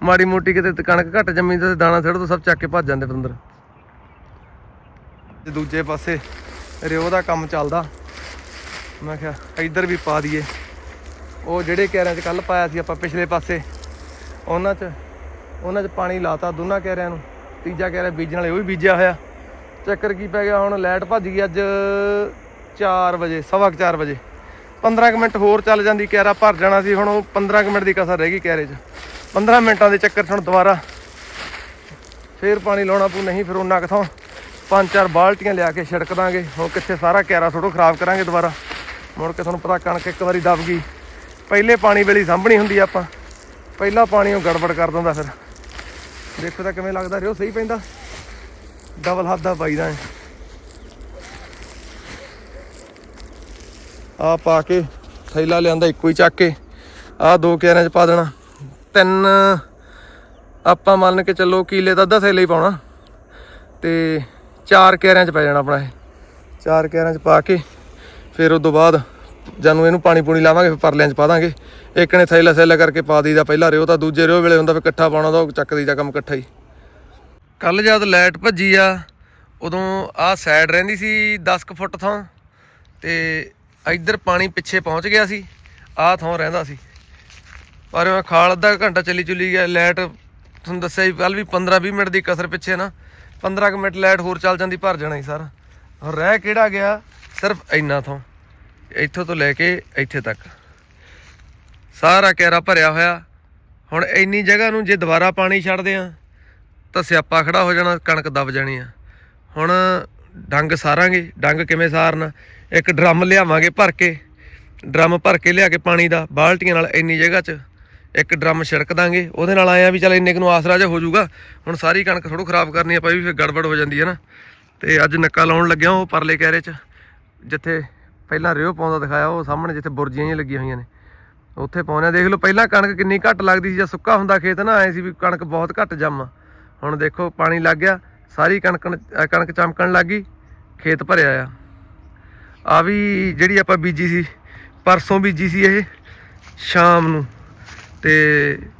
ਮਾੜੀ ਮੋਟੀ ਕਿਤੇ ਕਣਕ ਘੱਟ ਜੰਮੀ ਤੇ ਦਾਣਾ ਸਿੱਟ ਤੋਂ ਸਭ ਚੱਕ ਕੇ ਭੱਜ ਜਾਂਦੇ ਪਤੰਦਰ। ਤੇ ਦੂਜੇ ਪਾਸੇ ਰਿਓ ਦਾ ਕੰਮ ਚੱਲਦਾ। ਮੈਂ ਕਿਹਾ, ਇੱਧਰ ਵੀ ਪਾ ਦਈਏ। ਉਹ ਜਿਹੜੇ ਕੈਰਿਆਂ 'ਚ ਕੱਲ ਪਾਇਆ ਸੀ ਆਪਾਂ ਪਿਛਲੇ ਪਾਸੇ, ਉਹਨਾਂ 'ਚ ਉਹਨਾਂ 'ਚ ਪਾਣੀ ਲਾਤਾ, ਦੋਨਾਂ ਕੈਰਿਆਂ ਨੂੰ। ਤੀਜਾ ਕੈਰਿਆ ਬੀਜਣ ਵਾਲੇ, ਉਹ ਵੀ ਬੀਜਿਆ ਹੋਇਆ। ਚੱਕਰ ਕੀ ਪੈ ਗਿਆ, ਹੁਣ ਲਾਈਟ ਭੱਜ ਗਈ ਅੱਜ 4 ਵਜੇ, ਸਵਾ ਕੁ ਚਾਰ ਵਜੇ। 15 ਕੁ ਮਿੰਟ ਹੋਰ ਚੱਲ ਜਾਂਦੀ, ਕੈਰਾ ਭਰ ਜਾਣਾ ਸੀ, ਹੁਣ ਉਹ 15 ਕੁ ਮਿੰਟ ਦੀ ਕਸਰ ਰਹਿ ਗਈ ਕੈਰੇ 'ਚ। 15 ਮਿੰਟਾਂ ਦੇ ਚੱਕਰ 'ਚ ਹੁਣ ਦੁਬਾਰਾ। ਫੇਰ ਪਾਣੀ ਲਾਉਣਾ ਪੂ ਨਹੀਂ ਫਿਰ ਉਹਨਾਂ ਕਿਥੋਂ ਪੰਜ ਚਾਰ ਬਾਲਟੀਆਂ ਲਿਆ ਕੇ ਛਿੜਕ ਦਾਂਗੇ, ਹੁਣ ਕਿੱਥੇ ਸਾਰਾ ਕੈਰਾ ਥੋੜੋ ਖਰਾਬ ਕਰਾਂਗੇ ਦੁਬਾਰਾ। ਮੁੜ ਕੇ ਤੁਹਾਨੂੰ ਪਤਾ ਕਣਕ ਇੱਕ ਵਾਰੀ ਦਬ ਗਈ। ਪਹਿਲੇ ਪਾਣੀ ਵੇਲੇ ਸਾਂਭਣੀ ਹੁੰਦੀ ਆਪਾਂ, ਪਹਿਲਾ ਪਾਣੀ ਉਹ ਗੜਬੜ ਕਰ ਦਿੰਦਾ ਫਿਰ। ਦੇਖੋ ਤਾਂ ਕਿਵੇਂ ਲੱਗਦਾ ਰਿਓ ਸਹੀ ਪੈਂਦਾ। ਡਬਲ ਹੱਥ ਦਾ ਪਾਈਦਾ ਹੈ ਆ ਪਾ ਕੇ ਥੈਲਾ ਲਿਆਂਦਾ, ਇੱਕੋ ਹੀ ਚੱਕ ਕੇ। ਆ ਦੋ ਕਿਆਰਿਆਂ ਚ ਪਾ ਦੇਣਾ। ਤਿੰਨ, ਆਪਾਂ ਮੰਨ ਕੇ ਚੱਲੋ ਕੀਲੇ ਦਾ ਅੱਧਾ ਥੈਲਾ ਹੀ ਪਾਉਣਾ। ਤੇ ਚਾਰ ਕਿਆਰਿਆਂ ਚ ਪੈ ਜਾਣਾ ਆਪਣਾ ਇਹ। ਚਾਰ ਕਿਆਰਿਆਂ ਚ ਪਾ ਕੇ, ਫਿਰ ਉਸ ਤੋਂ ਬਾਅਦ ਜਾਨੂੰ ਇਹਨੂੰ ਪਾਣੀ ਪੂਣੀ ਲਾਵਾਂਗੇ, ਫਿਰ ਪਰਲਿਆਂ ਚ ਪਾ ਦਾਂਗੇ। ਇੱਕ ਨੇ ਥੈਲਾ ਥੈਲਾ ਕਰਕੇ ਪਾ ਦਈਦਾ ਪਹਿਲਾ, ਰਿਓ ਤਾਂ ਦੂਜੇ ਰਿਓ ਵੇਲੇ ਹੁੰਦਾ, ਫਿਰ ਇਕੱਠਾ ਪਾਉਣਾ ਤਾਂ ਉਹ ਚੱਕ ਦਈਦਾ ਕੰਮ ਇਕੱਠਾ ਹੀ। ਕੱਲ ਜਦ ਲਾਈਟ ਭੱਜੀ ਆ, ਉਦੋਂ ਆਹ ਸਾਈਡ ਰਹਿੰਦੀ ਸੀ 10 ਕੁ ਫੁੱਟ ਥਾਂ, ਤੇ ਇੱਧਰ ਪਾਣੀ ਪਿੱਛੇ ਪਹੁੰਚ ਗਿਆ ਸੀ, ਆਹ ਥਾਂ ਰਹਿੰਦਾ ਸੀ। ਪਰ ਮੈਂ ਖਾਲ ਅੱਧਾ ਘੰਟਾ ਚੱਲੀ ਚੁੱਲੀ ਗਿਆ, ਲਾਈਟ ਤੁਹਾਨੂੰ ਦੱਸਿਆ ਸੀ ਕੱਲ ਵੀ 15 20 ਮਿੰਟ ਦੀ ਕਸਰ ਪਿੱਛੇ ਨਾ 15 ਕੁ ਮਿੰਟ ਲਾਈਟ ਹੋਰ ਚੱਲ ਜਾਂਦੀ, ਭਰ ਜਾਣਾ ਸੀ ਸਾਰਾ। ਰਹਿ ਕਿਹੜਾ ਗਿਆ? ਸਿਰਫ ਇੰਨਾ ਥਾਂ। ਇੱਥੋਂ ਤੋਂ ਲੈ ਕੇ ਇੱਥੇ ਤੱਕ। ਸਾਰਾ ਕੈਰਾ ਭਰਿਆ ਹੋਇਆ। ਹੁਣ ਇੰਨੀ ਜਗ੍ਹਾ ਨੂੰ ਜੇ ਦੁਬਾਰਾ ਪਾਣੀ ਛੱਡਦੇ ਆ, ਤਾਂ ਸਿਆਪਾ ਖੜਾ ਹੋ ਜਾਣਾ, ਕਣਕ ਦਬ ਜਾਣੀ ਆ। ਹੁਣ ਡੰਗ ਸਾਰਾਂਗੇ, ਡੰਗ ਕਿਵੇਂ ਸਾਰਨਾ? ਇੱਕ ਡਰਮ ਲਿਆਵਾਂਗੇ ਭਰ ਕੇ। ਡਰਮ ਭਰ ਕੇ ਲਿਆ ਕੇ ਪਾਣੀ ਦਾ, ਬਾਲਟੀਆਂ ਨਾਲ ਇੰਨੀ ਜਗ੍ਹਾ 'ਚ। ਇੱਕ ਡਰਮ ਛਿੜਕ ਦਾਂਗੇ, ਉਹਦੇ ਨਾਲ ਆਇਆ ਵੀ ਚੱਲ ਇੰਨੇ ਕੁ ਨੂੰ ਆਸਰਾ ਜਿਹਾ ਹੋ ਜਾਊਗਾ। ਹੁਣ ਸਾਰੀ ਕਣਕ ਥੋੜੋ ਖਰਾਬ ਕਰਨੀ ਆ, ਭਾਈ ਵੀ ਫਿਰ ਗੜਬੜ ਹੋ ਜਾਂਦੀ ਹੈ ਨਾ। ਤੇ ਅੱਜ ਨੱਕਾ ਲਾਉਣ ਲੱਗਿਆ ਉਹ ਪਰਲੇ ਕਹਿਰੇ 'ਚ, ਜਿੱਥੇ ਪਹਿਲਾਂ ਰਿਓ ਪਾਉਂਦਾ ਦਿਖਾਇਆ, ਉਹ ਸਾਹਮਣੇ ਜਿੱਥੇ ਬੁਰਜੀਆਂ ਜਿਹੀਆਂ ਲੱਗੀਆਂ ਹੋਈਆਂ ਨੇ। ਉੱਥੇ ਪਾਉਣੇ ਦੇਖ ਲਓ, ਪਹਿਲਾਂ ਕਣਕ ਕਿੰਨੀ ਘੱਟ ਲੱਗਦੀ ਸੀ ਜਾਂ ਸੁੱਕਾ ਹੁੰਦਾ ਖੇਤ ਨਾ, ਐ ਸੀ ਵੀ ਕਣਕ ਬਹੁਤ ਘੱਟ ਜੰਮ। ਹੁਣ ਦੇਖੋ, ਪਾਣੀ ਲੱਗ ਗਿਆ, ਸਾਰੀ ਕਣਕ ਕਣਕ ਚਮਕਣ ਲੱਗ ਗਈ, ਖੇਤ ਭਰਿਆ ਆ। ਆ ਵੀ ਜਿਹੜੀ ਆਪਾਂ ਬੀਜੀ ਸੀ, ਪਰਸੋਂ ਬੀਜੀ ਸੀ ਇਹ, ਸ਼ਾਮ ਨੂੰ। ਤੇ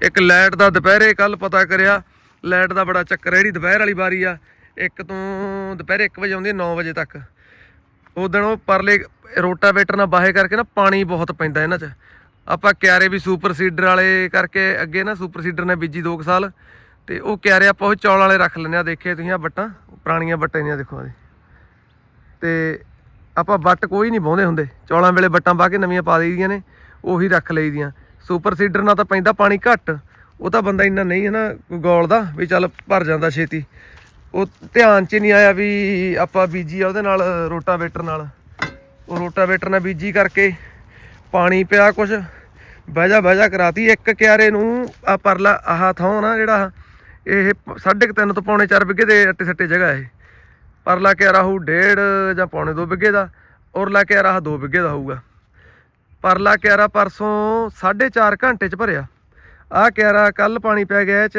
ਇੱਕ ਲਾਈਟ ਦਾ ਦੁਪਹਿਰੇ ਕੱਲ ਪਤਾ ਕਰਿਆ, ਲਾਈਟ ਦਾ ਬੜਾ ਚੱਕਰ ਹੈ, ਜਿਹੜੀ ਦੁਪਹਿਰ ਵਾਲੀ ਵਾਰੀ ਆ, ਇੱਕ ਤੋਂ ਦੁਪਹਿਰੇ 1 ਵਜੇ ਆਉਂਦੀ ਹੈ 9 ਵਜੇ ਤੱਕ। ਉਦੋਂ ਉਹ ਪਰਲੇ ਰੋਟਾਵੇਟਰ ਨਾਲ ਬਾਹੇ ਕਰਕੇ ਨਾ ਪਾਣੀ ਬਹੁਤ ਪੈਂਦਾ ਇਹਨਾਂ 'ਚ। ਆਪਾਂ ਕਿਆਰੇ ਵੀ ਸੁਪਰ ਸੀਡਰ ਵਾਲੇ ਕਰਕੇ ਅੱਗੇ ਨਾ ਸੁਪਰ ਸੀਡਰ ਨੇ ਬੀਜੀ 2 ਸਾਲ। ਤੇ ਉਹ ਕਿਆਰੇ ਆਪਾਂ ਉਹ ਚੌਲ ਵਾਲੇ ਰੱਖ ਲੈਂਦੇ ਆ, ਦੇਖੇ ਤੁਸੀਂ ਆ ਵੱਟਾਂ, ਪੁਰਾਣੀਆਂ ਬੱਟਾਂ ਨੇ ਦੇਖੋ ਆ ਤੇ ਆਪਾਂ ਵੱਟ ਕੋਈ ਨਹੀਂ ਪਾਉਂਦੇ ਹੁੰਦੇ। ਚੌਲਾਂ ਵੇਲੇ ਵੱਟਾਂ ਪਾ ਕੇ ਨਵੀਆਂ ਪਾ ਦੇਈਦੀਆਂ ਨੇ, ਉਹੀ ਰੱਖ ਲਈਦੀਆਂ। ਸੁਪਰ ਸੀਡਰ ਨਾਲ ਤਾਂ ਪੈਂਦਾ ਪਾਣੀ ਘੱਟ। ਉਹ ਤਾਂ ਬੰਦਾ ਇੰਨਾ ਨਹੀਂ ਹੈ ਨਾ ਗੋਲ ਦਾ ਵੀ ਚੱਲ ਭਰ ਜਾਂਦਾ ਛੇਤੀ। ਉਹ ਧਿਆਨ 'ਚ ਨਹੀਂ ਆਇਆ ਵੀ ਆਪਾਂ ਬੀਜੀ ਆ ਉਹਦੇ ਨਾਲ, ਰੋਟਾਵੇਟਰ ਨਾਲ। ਉਹ ਰੋਟਾਵੇਟਰ ਨਾਲ ਬੀਜੀ ਕਰਕੇ ਪਾਣੀ ਪਿਆ ਕੁਛ। ਬਹਿਜਾ ਬਹਿਜਾ ਕਰਾਤੀ। ਇੱਕ ਕਿਆਰੇ ਨੂੰ ਆ ਪਰਲਾ ਆਹ ਥਾਂ ਨਾ ਜਿਹੜਾ ਇਹ ਸਾਢੇ ਕੁ ਤਿੰਨ ਤੋਂ ਪੌਣੇ 4 ਵਿਗੇ ਦੇ ਅੱਟੇ ਸੱਟੇ ਜਗ੍ਹਾ ਇਹ। ਪਰਲਾ ਕਿਆਰਾ ਹੋਊ ਡੇਢ ਜਾਂ ਪੌਣੇ 2 ਵਿਗੇ ਦਾ ਔਰਲਾ ਕਿਆਰਾ 2 ਵਿਗੇ ਦਾ ਹੋਊਗਾ। ਪਰਲਾ ਕਿਆਰਾ ਪਰਸੋਂ 4.5 ਘੰਟੇ ਚ ਭਰਿਆ। ਆਹ ਕਿਆਰਾ ਕੱਲ ਪਾਣੀ ਪੈ ਗਿਆ ਚ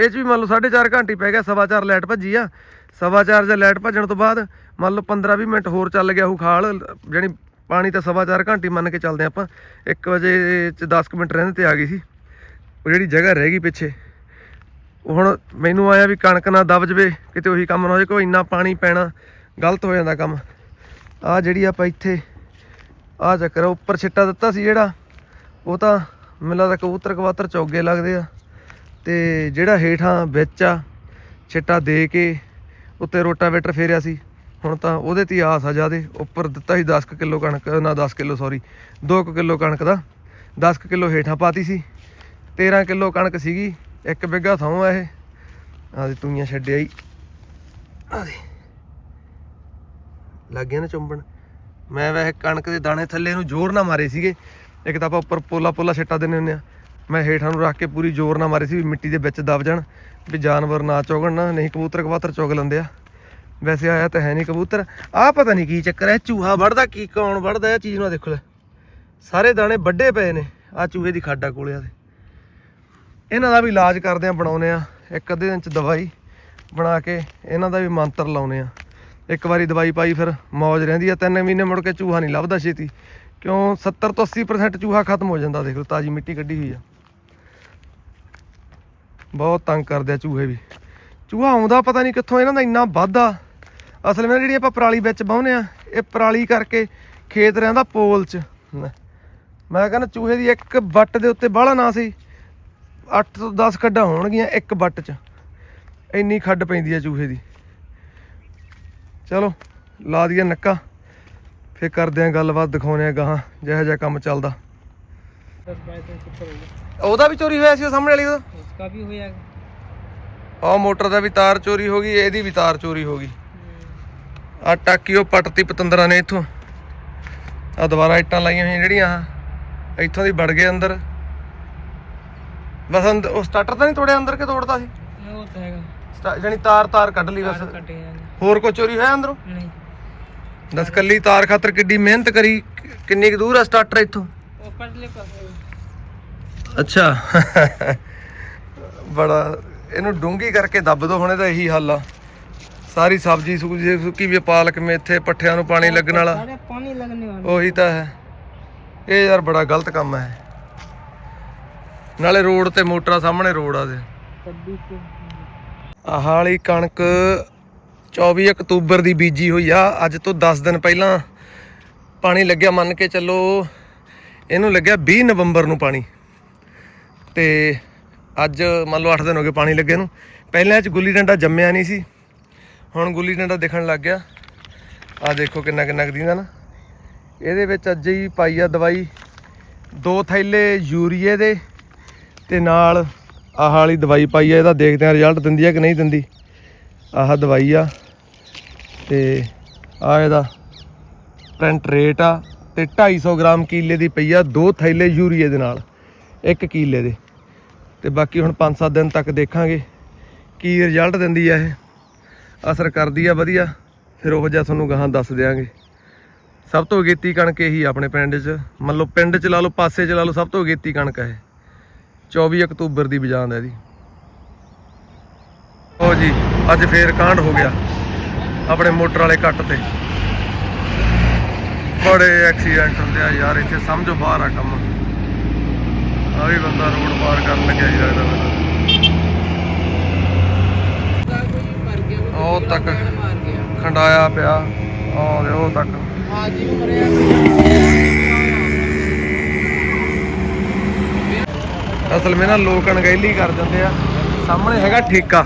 ਇਹ ਚ ਵੀ ਮੰਨ ਲਓ 4.5 ਘੰਟੇ ਹੀ ਪੈ ਗਿਆ, ਸਵਾ ਚਾਰ ਲਾਈਟ ਭੱਜੀ ਆ। ਸਵਾ ਚਾਰ ਜਾਂ ਲਾਈਟ ਭੱਜਣ ਤੋਂ ਬਾਅਦ ਮੰਨ ਲਓ 15-20 ਮਿੰਟ ਹੋਰ ਚੱਲ ਗਿਆ ਉਹ ਖਾਲ, ਜਾਣੀ ਪਾਣੀ ਤਾਂ ਸਵਾ ਚਾਰ ਘੰਟੇ ਮੰਨ ਕੇ ਚੱਲਦੇ ਆਪਾਂ। 1 ਵਜੇ ਚ 10 ਕੁ ਮਿੰਟ ਰਹਿੰਦੇ ਤੇ ਆ ਗਈ ਸੀ। ਉਹ ਜਿਹੜੀ ਜਗ੍ਹਾ ਰਹਿ ਗਈ ਪਿੱਛੇ। ਉਹ ਹੁਣ ਮੈਨੂੰ ਆਇਆ ਵੀ ਕਣਕ ਨਾ ਦਬ ਜਵੇ, ਕਿਤੇ ਉਹੀ ਕੰਮ ਨਾ ਹੋ ਜਾਵੇ ਕੋਈ ਇੰਨਾ ਪਾਣੀ ਪੈਣਾ, ਗਲਤ ਹੋ ਜਾਂਦਾ ਕੰਮ। ਆ ਜਿਹੜੀ ਆਪਾਂ ਇੱਥੇ ਆ ਚੱਕਰ ਉੱਪਰ ਛਿੱਟਾ ਦਿੱਤਾ ਸੀ ਜਿਹੜਾ, ਉਹ ਤਾਂ ਮੈਨੂੰ ਲੱਗਦਾ ਕਬੂਤਰ ਕਵਾਤਰ ਚੌਗੇ ਲੱਗਦੇ ਆ। ਤੇ ਜਿਹੜਾ ਹੇਠਾਂ ਵਿੱਚ ਆ, ਛਿੱਟਾ ਦੇ ਕੇ ਉੱਤੇ ਰੋਟਾਵੇਟਰ ਫੇਰਿਆ ਸੀ, ਹੁਣ ਤਾਂ ਉਹਦੇ ਤੇ ਹੀ ਆਸ ਆ ਜਾਦੇ ਉੱਪਰ ਦਿੱਤਾ ਸੀ 10 ਕਿਲੋ ਕਣਕ, ਨਾ 10 ਕਿਲੋ ਸੌਰੀ 2 ਕਿਲੋ ਕਣਕ ਦਾ 10 ਕਿਲੋ ਹੇਠਾਂ ਪਾਤੀ ਸੀ 13 ਕਿਲੋ ਕਣਕ ਸੀਗੀ, ਇੱਕ ਬਿੱਗਾ ਥਾਂ ਆ ਇਹ, ਆਹ ਤੂਈਆਂ ਛੱਡਿਆ ਹੀ ਆਹ ਲੱਗ ਗਿਆ ਨਾ ਚੁੰਬਣ, ਮੈਂ ਵੈਸੇ ਕਣਕ ਦੇ ਦਾਣੇ ਥੱਲੇ ਨੂੰ ਜ਼ੋਰ ਨਾ ਮਾਰੇ ਸੀਗੇ, ਇੱਕ ਤਾਂ ਆਪਾਂ ਉੱਪਰ ਪੋਲਾ ਪੋਲਾ ਛੱਟਾ ਦਿੰਦੇ ਹੁੰਦੇ ਆ ਮੈਂ ਹੇਠਾਂ ਨੂੰ ਰੱਖ ਕੇ ਪੂਰੀ ਜ਼ੋਰ ਨਾ ਮਾਰੇ ਸੀ ਵੀ ਮਿੱਟੀ ਦੇ ਵਿੱਚ ਦਬ ਜਾਣ, ਵੀ ਜਾਨਵਰ ਨਾ ਚੁਗਣ, ਨਾ ਨਹੀਂ ਕਬੂਤਰ ਕਬਾਤਰ ਚੁਗ ਲੈਂਦੇ ਆ। ਵੈਸੇ ਆਇਆ ਤਾਂ ਹੈ ਨਹੀਂ ਕਬੂਤਰ। ਆਹ ਪਤਾ ਨਹੀਂ ਕੀ ਚੱਕਰ ਹੈ, ਚੂਹਾ ਵੜਦਾ ਕੀ, ਕੌਣ ਵੜਦਾ ਇਹ ਚੀਜ਼ ਨੂੰ ਆਹ ਦੇਖੋ ਲੈ। ਸਾਰੇ ਦਾਣੇ ਵੱਡੇ ਪਏ ਨੇ ਆ ਚੂਹੇ ਦੀ ਖਾਡਾ ਕੋਲੇ ਆ ਦੇ ਇਹਨਾਂ ਦਾ ਵੀ ਇਲਾਜ ਕਰਦੇ ਆ ਬਣਾਉਨੇ ਆ, ਇੱਕ ਅੱਧੇ ਦਿਨ ਚ ਦਵਾਈ ਬਣਾ ਕੇ ਇਹਨਾਂ ਦਾ ਵੀ ਮੰਤਰ ਲਾਉਨੇ ਆ। ਇੱਕ ਵਾਰੀ ਦਵਾਈ ਪਾਈ ਫਿਰ ਮੌਜ ਰਹਿੰਦੀ ਆ, ਤਿੰਨ ਮਹੀਨੇ ਮੁੜ ਕੇ ਚੂਹਾ ਨਹੀਂ ਲੱਭਦਾ ਛੇਤੀ। ਕਿਉਂ? 70 ਤੋਂ 80% ਚੂਹਾ ਖਤਮ ਹੋ ਜਾਂਦਾ, ਦੇਖ ਲਓ ਤਾਜੀ ਮਿੱਟੀ ਕੱਢੀ ਹੋਈ ਆ। ਬਹੁਤ ਤੰਗ ਕਰਦੇ ਆ ਚੂਹੇ ਵੀ। ਚੂਹਾ ਆਉਂਦਾ ਪਤਾ ਨਹੀਂ ਕਿੱਥੋਂ, ਇਹਨਾਂ ਦਾ ਇੰਨਾ ਵਾਧਾ। ਅਸਲ ਵਿੱਚ ਜਿਹੜੀ ਆਪਾਂ ਪਰਾਲੀ ਵਿੱਚ ਬਾਉਨੇ ਆ, ਇਹ ਪਰਾਲੀ ਕਰਕੇ ਖੇਤ ਰਹਿੰਦਾ ਪੋਲ 'ਚ। ਮੈਂ ਕਹਿੰਦਾ ਚੂਹੇ ਦੀ ਇੱਕ ਵੱਟ ਦੇ ਉੱਤੇ ਬਾਹਲਾ ਨਾ ਸੀ। 8 ਤੋਂ 10 ਖੱਡਾਂ ਹੋਣਗੀਆਂ ਇੱਕ ਵੱਟ 'ਚ। ਇੰਨੀ ਖੱਡ ਪੈਂਦੀ ਆ ਚੂਹੇ ਦੀ। ਚਲੋ, ਲਾ ਦਈਏ ਨੱਕਾ। ਫੇਰ ਕਰਦੇ ਆ ਗੱਲਬਾਤ ਦਿਖਾਉਨੇ ਆ ਗਾਹਾਂ, ਜਿਹੇ ਜਿਹਾ ਕੰਮ ਚੱਲਦਾ। ਉਹਦਾ ਵੀ ਚੋਰੀ ਹੋਇਆ ਸੀ ਉਹ ਸਾਹਮਣੇ ਵਾਲੀ ਦਾ उसका भी हो जाएगा ਆਹ ਮੋਟਰ ਦਾ ਵੀ ਤਾਰ ਚੋਰੀ ਹੋ ਗਈ ਇਹਦੀ ਵੀ ਤਾਰ ਚੋਰੀ ਹੋ ਗਈ ਆ ਟਾਕੀ ਉਹ ਪੱਟਤੀ ਪਤੰਦਰਾਂ ਨੇ ਇੱਥੋਂ ਆ ਦੁਬਾਰਾ ਇੱਟਾਂ ਲਾਈਆਂ ਹੋਈਆਂ ਜਿਹੜੀਆਂ ਆਹ ਇੱਥੋਂ ਦੀ ਵੜ ਗਏ ਅੰਦਰ ਬਸ ਅੰਦ- ਉਹ ਸਟਾਰਟਰ ਤਾਂ ਨਹੀਂ ਤੋੜਿਆ ਅੰਦਰ ਕਿ ਤੋੜਦਾ ਸੀ नहीं वो तो हैगा ਸਟਾ- ਜਾਣੀ ਤਾਰ ਤਾਰ ਕੱਢ ਲਈ ਬਸ तार कटे जाएंगे ਹੋਰ ਕੋਈ ਚੋਰੀ ਹੋਇਆ ਅੰਦਰੋਂ नहीं ਦਸ ਕੱਲੀ ਤਾਰ ਖਾਤਰ ਕਿੱਡੀ ਮਿਹਨਤ ਕਰੀ ਕਿੰਨੀ ਕੁ ਦੂਰ ਆ ਸਟਾਰਟਰ ਇੱਥੋਂ वो पटले पर ਅੱਛਾ। [LAUGHS] ਬੜਾ ਇਹਨੂੰ ਡੂੰਗੀ ਕਰਕੇ ਦੱਬ ਦੋ ਹੁਣ ਇਹਦਾ ਇਹੀ ਹੱਲ ਆ। ਸਾਰੀ ਸਬਜ਼ੀ ਸੁਕੀ ਸੁਕੀ ਵੀ ਪਾਲਕ ਇੱਥੇ ਪੱਠਿਆਂ ਨੂੰ ਪਾਣੀ ਲੱਗਣ ਵਾਲਾ। ਪਾਣੀ ਲੱਗਣੇ ਵਾਲਾ। ਉਹੀ ਤਾਂ ਹੈ। ਇਹ ਯਾਰ ਬੜਾ ਗਲਤ ਕੰਮ ਹੈ। ਨਾਲੇ ਰੋਡ ਤੇ ਮੋਟਰਾਂ ਸਾਹਮਣੇ ਰੋਡ ਆ ਦੇ। ਕੱਦੂ ਆਹ ਵਾਲੀ ਕਣਕ 24 ਅਕਤੂਬਰ ਦੀ ਬੀਜੀ ਹੋਈ ਆ। ਅੱਜ ਤੋਂ 10 ਦਿਨ ਪਹਿਲਾਂ ਪਾਣੀ ਲੱਗਿਆ ਮੰਨ ਕੇ ਚੱਲੋ ਇਹਨੂੰ ਲੱਗਿਆ 20 ਨਵੰਬਰ ਨੂੰ ਪਾਣੀ। ਤੇ ਅੱਜ ਮੰਨ ਲਓ 8 ਦਿਨ ਹੋ ਗਏ ਪਾਣੀ ਲੱਗੇ ਨੂੰ। ਪਹਿਲਾਂ ਇਹ ਚ ਗੁੱਲੀ ਡੰਡਾ ਜੰਮਿਆ ਨਹੀਂ ਸੀ। ਹੁਣ ਗੁੱਲੀ ਡੰਡਾ ਦਿਖਣ ਲੱਗ ਗਿਆ। ਆ ਦੇਖੋ ਕਿੰਨਾ ਕਿੰਨਾ ਕੁ ਨਾ। ਇਹਦੇ ਵਿੱਚ ਅੱਜ ਹੀ ਪਾਈ ਆ ਦਵਾਈ। ਦੋ ਥੈਲੇ ਯੂਰੀਏ ਦੇ ਤੇ ਨਾਲ ਆਹ ਵਾਲੀ ਦਵਾਈ ਪਾਈ ਆ। ਇਹਦਾ ਦੇਖਦੇ ਆ ਰਿਜ਼ਲਟ ਦਿੰਦੀ ਆ ਕਿ ਨਹੀਂ ਦਿੰਦੀ। ਆਹ ਦਵਾਈ ਆ ਤੇ ਆ ਇਹਦਾ ਪ੍ਰਿੰਟ ਰੇਟ ਆ ਤੇ 250 ਗ੍ਰਾਮ ਕੀਲੇ ਦੀ ਪਈ ਆ। ਦੋ ਥੈਲੇ ਯੂਰੀਏ ਦੇ ਨਾਲ। ਇੱਕ ਕਿੱਲੇ ਦੇ। ਤੇ ਬਾਕੀ ਹੁਣ 5-7 ਦਿਨ ਤੱਕ ਦੇਖਾਂਗੇ ਕੀ ਰਿਜ਼ਲਟ ਦਿੰਦੀ ਆ ਇਹ। ਅਸਰ ਕਰਦੀ ਆ ਵਧੀਆ, ਫਿਰ ਉਹ ਜਿਹਾ ਤੁਹਾਨੂੰ ਗਾਹਾਂ ਦੱਸ ਦਿਆਂਗੇ। ਸਭ ਤੋਂ ਅਗੇਤੀ ਕਣਕ ਇਹੀ ਆ ਆਪਣੇ ਪਿੰਡ 'ਚ। ਮੰਨ ਲਓ ਪਿੰਡ 'ਚ ਲਾ ਲਓ, ਪਾਸੇ 'ਚ ਲਾ ਲਓ, ਸਭ ਤੋਂ ਅਗੇਤੀ ਕਣਕ ਹੈ 24 ਅਕਤੂਬਰ ਦੀ ਬਜਾਂਦ ਹੈ ਇਹਦੀ। ਉਹ ਜੀ, ਅੱਜ ਫੇਰ ਕਾਂਡ ਹੋ ਗਿਆ ਆਪਣੇ ਮੋਟਰ ਵਾਲੇ ਕੱਟ ਤੇ। ਬੜੇ ਐਕਸੀਡੈਂਟ ਹੁੰਦੇ ਆ ਯਾਰ, ਇੱਥੇ ਸਮਝੋ ਬਾਹਰ ਆ ਕੰਮ। ਆ ਵੀ ਬੰਦਾ ਰੋਡ ਪਾਰ ਕਰਨ ਲੱਗਿਆ ਜੀ ਲੱਗਦਾ ਮੈਨੂੰ। ਉਹ ਤੱਕ ਖੰਡਾਇਆ ਪਿਆ। ਉਹ ਦੇ ਉਹ ਤੱਕ। ਅਸਲ ਵਿੱਚ ਨਾ ਲੋਕ ਅਣਗਹਿਲੀ ਕਰ ਦਿੰਦੇ ਆ। ਸਾਹਮਣੇ ਹੈਗਾ ਠੇਕਾ।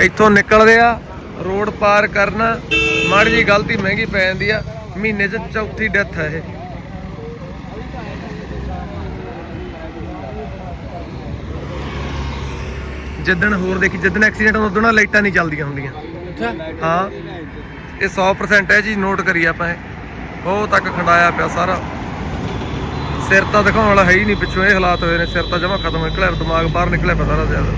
ਇੱਥੋਂ ਨਿਕਲਦੇ ਆ, ਰੋਡ ਪਾਰ ਕਰਨਾ। ਮਾੜੀ ਜੀ ਗਲਤੀ ਮਹਿੰਗੀ ਪੈ ਜਾਂਦੀ ਆ। ਮਹੀਨੇ 'ਚ ਚੌਥੀ ਡੈਥ ਹੈ ਇਹ। ਜਿੱਦਣ ਹੋਰ ਦੇਖੀ ਜਿੱਦਣ ਐਕਸੀਡੈਂਟ ਹੁੰਦਾ ਉਦੋਂ ਨਾ ਲਾਈਟਾਂ ਨਹੀਂ ਚੱਲਦੀਆਂ ਹੁੰਦੀਆਂ। ਹਾਂ। ਇਹ 100% ਹੈ ਜੀ ਨੋਟ ਕਰੀ ਆਪਾਂ ਇਹ। ਉਹ ਤੱਕ ਖੰਡਾਇਆ ਪਿਆ ਸਾਰਾ। ਸਿਰ ਤਾਂ ਦਿਖਾਉਣ ਵਾਲਾ ਹੈ ਹੀ ਨਹੀਂ ਪਿੱਛੋਂ ਇਹ ਹਾਲਾਤ ਹੋਏ ਨੇ ਸਿਰ ਤਾਂ ਜਮਾ ਖਤਮ ਨਿਕਲਿਆ ਦਿਮਾਗ ਬਾਹਰ ਨਿਕਲਿਆ ਪਿਆ ਸਾਰਾ ਜ਼ਿਆਦਾ